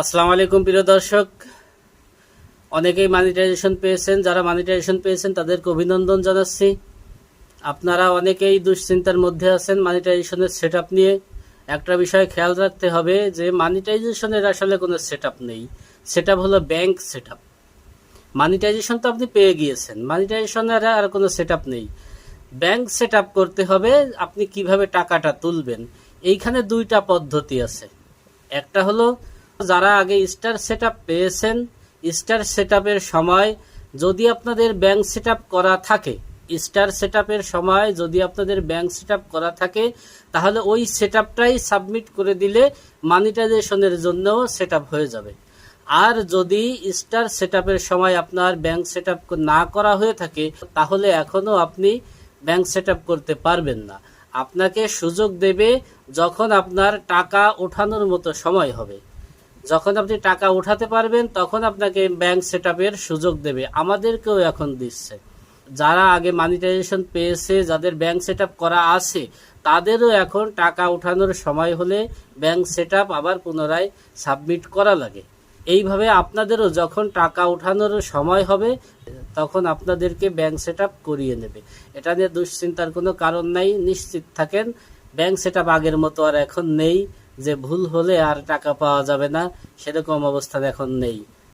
আসসালামু আলাইকুম, প্রিয় দর্শক। অনেকেই মানিটাইজেশন পেয়েছেন। যারা মানিটাইজেশন পেয়েছেন, তাদেরকে অভিনন্দন জানাচ্ছি। আপনারা অনেকেই দুশ্চিন্তার মধ্যে আছেন মানিটাইজেশনের সেট নিয়ে। একটা বিষয় খেয়াল রাখতে হবে যে মানিটাইজেশনের আসলে কোনো সেট নেই। সেট হলো ব্যাংক সেট মানিটাইজেশন তো আপনি পেয়ে গিয়েছেন। মানিটাইজেশনের আর কোনো সেট নেই। ব্যাংক সেট করতে হবে, আপনি কীভাবে টাকাটা তুলবেন। এইখানে দুইটা পদ্ধতি আছে। একটা হলো যারা আগে স্টার সেট পেয়েছেন, স্টার সেট সময় যদি আপনাদের ব্যাংক সেট করা থাকে, স্টার সেট সময় যদি আপনাদের ব্যাংক সেট করা থাকে, তাহলে ওই সেট সাবমিট করে দিলে মানিটাইজেশনের জন্যও সেট হয়ে যাবে। আর যদি স্টার সেট সময় আপনার ব্যাংক সেট না করা হয়ে থাকে, তাহলে এখনও আপনি ব্যাংক সেট করতে পারবেন না। আপনাকে সুযোগ দেবে যখন আপনার টাকা ওঠানোর মতো সময় হবে। যখন আপনি টাকা উঠাতে পারবেন, তখন আপনাকে ব্যাংক সেট সুযোগ দেবে। আমাদেরকেও এখন দিচ্ছে। যারা আগে মানিটাইজেশন পেয়েছে, যাদের ব্যাংক সেট করা আছে, তাদেরও এখন টাকা উঠানোর সময় হলে ব্যাংক সেট আবার পুনরায় সাবমিট করা লাগে। এইভাবে আপনাদেরও যখন টাকা উঠানোর সময় হবে, তখন আপনাদেরকে ব্যাংক সেট করিয়ে নেবে। এটা নিয়ে দুশ্চিন্তার কোনো কারণ নাই, নিশ্চিত থাকেন। ব্যাংক সেট আগের মতো আর এখন নেই। যে ভুল হলে আর টাকা পাওয়া যাবে না সেরকম অবস্থা এখন নেই।